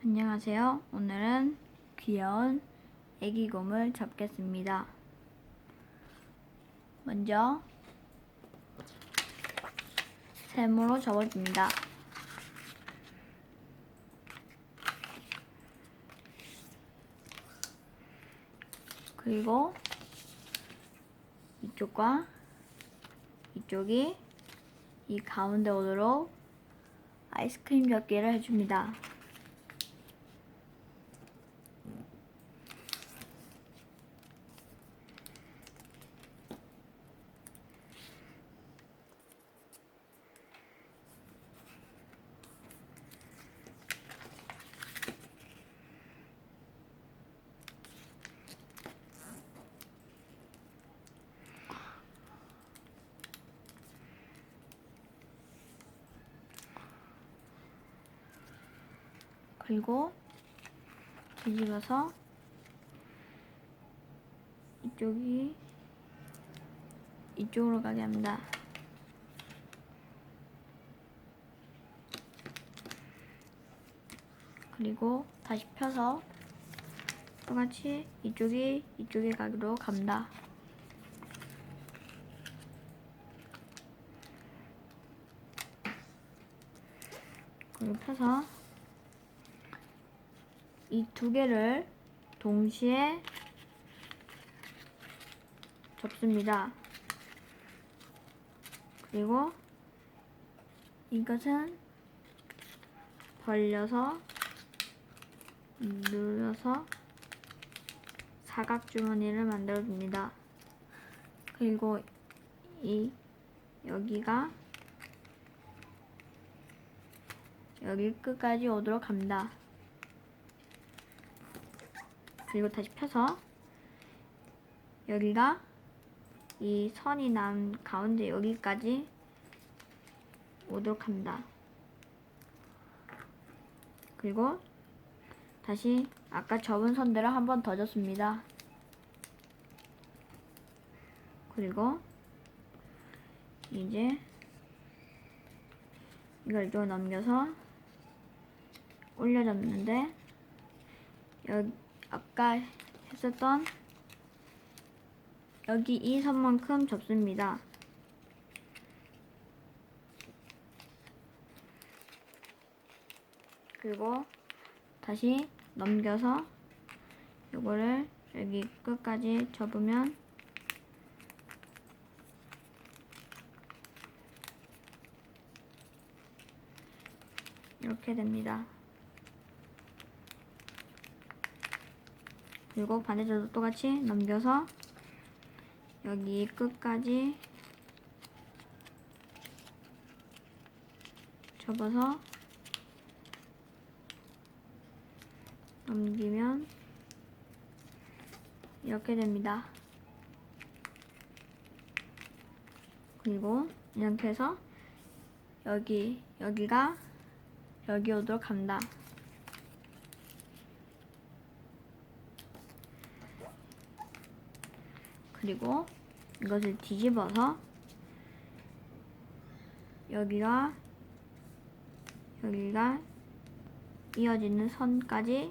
안녕하세요. 오늘은 귀여운 애기곰을 잡겠습니다. 먼저 샘으로 접어줍니다. 그리고 이쪽과 이쪽이 이 가운데 오도록 아이스크림 접기를 해줍니다. 그리고 뒤집어서 이쪽이 이쪽으로 가게 합니다. 그리고 다시 펴서 똑같이 이쪽이 이쪽에 가기로 갑니다. 그리고 펴서 이 두 개를 동시에 접습니다. 그리고 이것은 벌려서 눌러서 사각 주머니를 만들어 줍니다. 그리고 이 여기가 여기 끝까지 오도록 합니다. 그리고 다시 펴서 여기가 이 선이 난 가운데 여기까지 오도록 합니다. 그리고 다시 아까 접은 선대로 한번 더 줬습니다. 그리고 이제 이걸 이쪽으로 넘겨서 올려줬는데 여기 아까 했었던 여기 이 선만큼 접습니다. 그리고 다시 넘겨서 요거를 여기 끝까지 접으면 이렇게 됩니다. 그리고 반대쪽도 똑같이 넘겨서 여기 끝까지 접어서 넘기면 이렇게 됩니다. 그리고 이렇게 해서 여기 여기가 여기 오도록 합니다. 그리고 이것을 뒤집어서 여기가 여기가 이어지는 선까지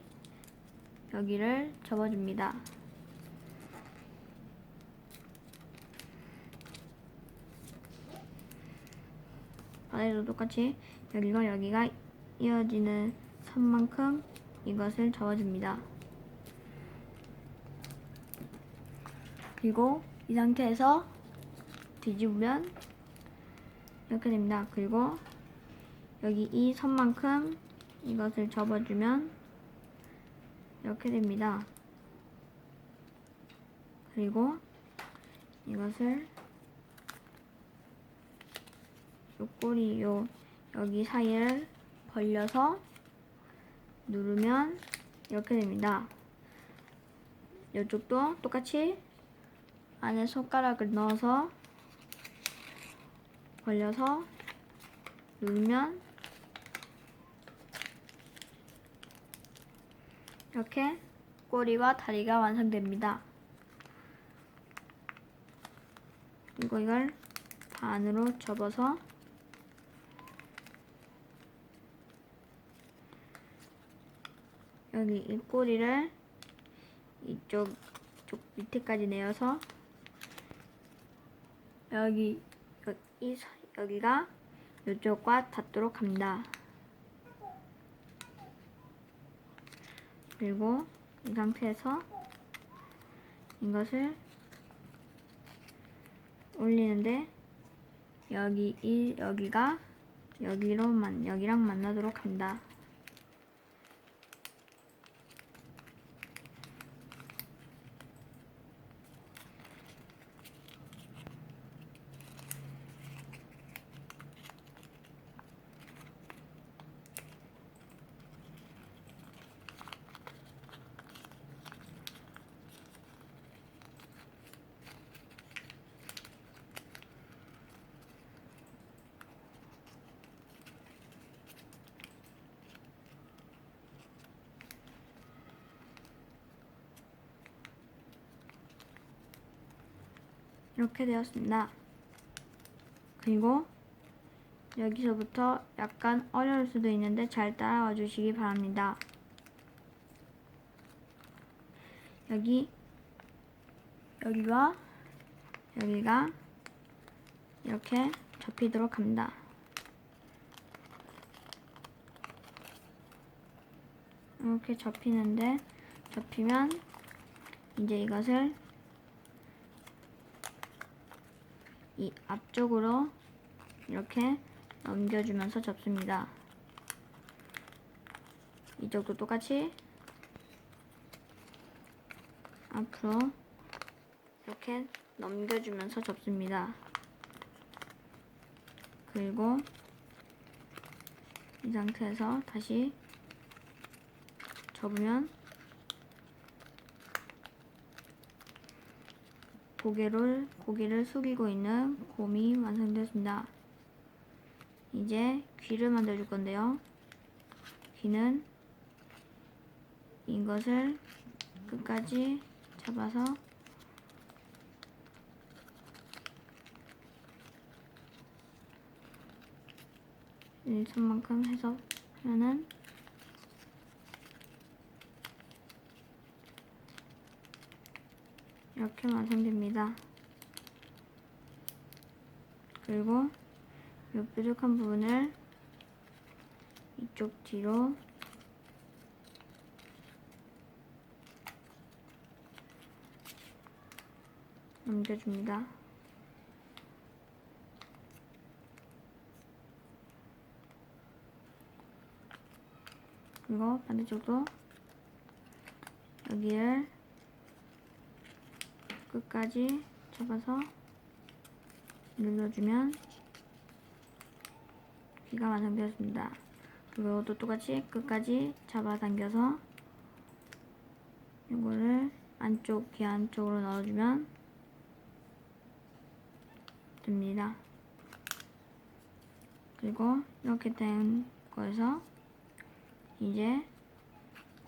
여기를 접어줍니다. 반대도 똑같이 여기가 여기가 이어지는 선만큼 이것을 접어줍니다. 그리고 이 상태에서 뒤집으면 이렇게 됩니다. 그리고 여기 이 선만큼 이것을 접어주면 이렇게 됩니다. 그리고 이것을 요 꼬리 요 여기 사이를 벌려서 누르면 이렇게 됩니다. 이쪽도 똑같이 안에 손가락을 넣어서 벌려서 누르면 이렇게 꼬리와 다리가 완성됩니다. 그리고 이걸 반으로 접어서 여기 이 꼬리를 이쪽 쪽 밑에까지 내어서 여기 여- 이 서- 여기가 이쪽과 닿도록 합니다. 그리고 이 상태에서 이것을 올리는데 여기 이 여기가 여기로만 여기랑 만나도록 합니다. 이렇게 되었습니다. 그리고 여기서부터 약간 어려울 수도 있는데 잘 따라와 주시기 바랍니다. 여기 여기와 여기가 이렇게 접히도록 합니다. 이렇게 접히는데 접히면 이제 이것을 이 앞쪽으로 이렇게 넘겨주면서 접습니다. 이쪽도 똑같이 앞으로 이렇게 넘겨주면서 접습니다. 그리고 이 상태에서 다시 접으면 고개를 고개를 숙이고 있는 곰이 완성되었습니다. 이제 귀를 만들어줄 건데요. 귀는 이것을 끝까지 잡아서 이 손만큼 해서 하면은 이렇게 완성됩니다. 그리고 이 뾰족한 부분을 이쪽 뒤로 넘겨줍니다. 그리고 반대쪽도 여기를 끝까지 잡아서 눌러주면 귀가 완성되었습니다. 그리고 또 똑같이 끝까지 잡아당겨서 이거를 안쪽 귀 안쪽으로 넣어주면 됩니다. 그리고 이렇게 된 거에서 이제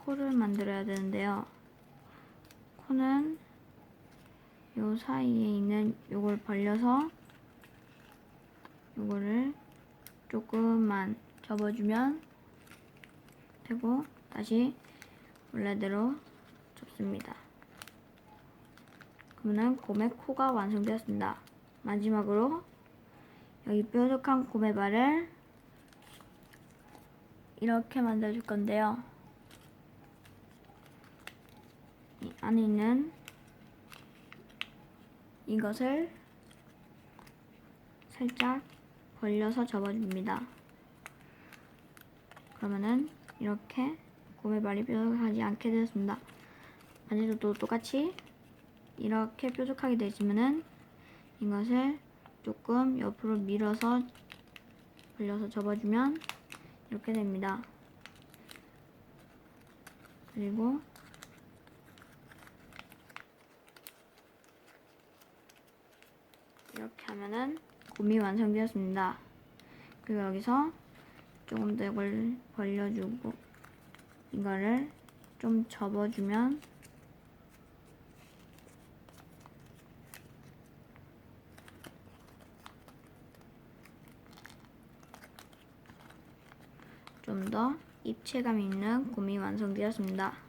코를 만들어야 되는데요. 코는 요 사이에 있는 요걸 벌려서 요거를 조금만 접어주면 되고 다시 원래대로 접습니다. 그러면 곰의 코가 완성되었습니다. 마지막으로 여기 뾰족한 곰의 발을 이렇게 만들어줄 건데요. 이 안에 있는 이것을 살짝 벌려서 접어줍니다. 그러면은 이렇게 곰의 발이 뾰족하지 않게 되었습니다. 반대쪽도 똑같이 이렇게 뾰족하게 되시면은 이것을 조금 옆으로 밀어서 벌려서 접어주면 이렇게 됩니다. 그리고 이렇게 하면은 곰이 완성되었습니다. 그리고 여기서 조금 더 이걸 벌려주고 이거를 좀 접어주면 좀 더 입체감 있는 곰이 완성되었습니다.